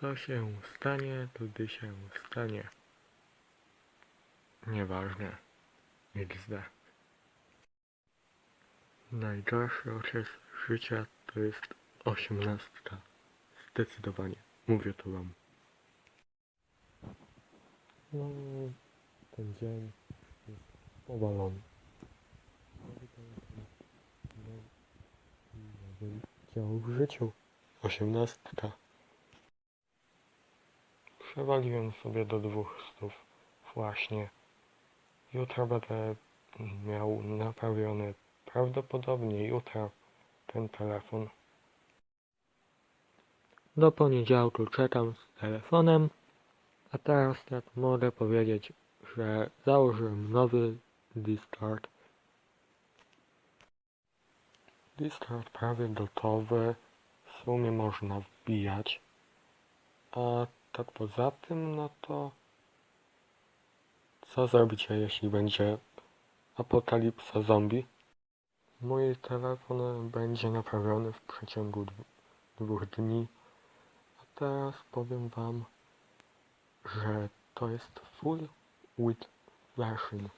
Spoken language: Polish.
Co się stanie, to gdy się stanie. Nieważne. XD. Najgorszy okres życia to jest osiemnastka. Zdecydowanie. Mówię to wam. No, ten dzień jest powalony. Dział w życiu. Osiemnastka. Przewaliłem sobie do dwóch stów. Właśnie. Jutro będę miał naprawiony prawdopodobnie jutro ten telefon. Do poniedziałku czekam z telefonem, a teraz tak mogę powiedzieć, że założyłem nowy Discord. Discord prawie gotowy, w sumie można wbijać, a tak poza tym, no to co zrobicie, jeśli będzie apokalipsa zombie? Mój telefon będzie naprawiony w przeciągu dw- dwóch dni. A teraz powiem wam, że to jest full with version.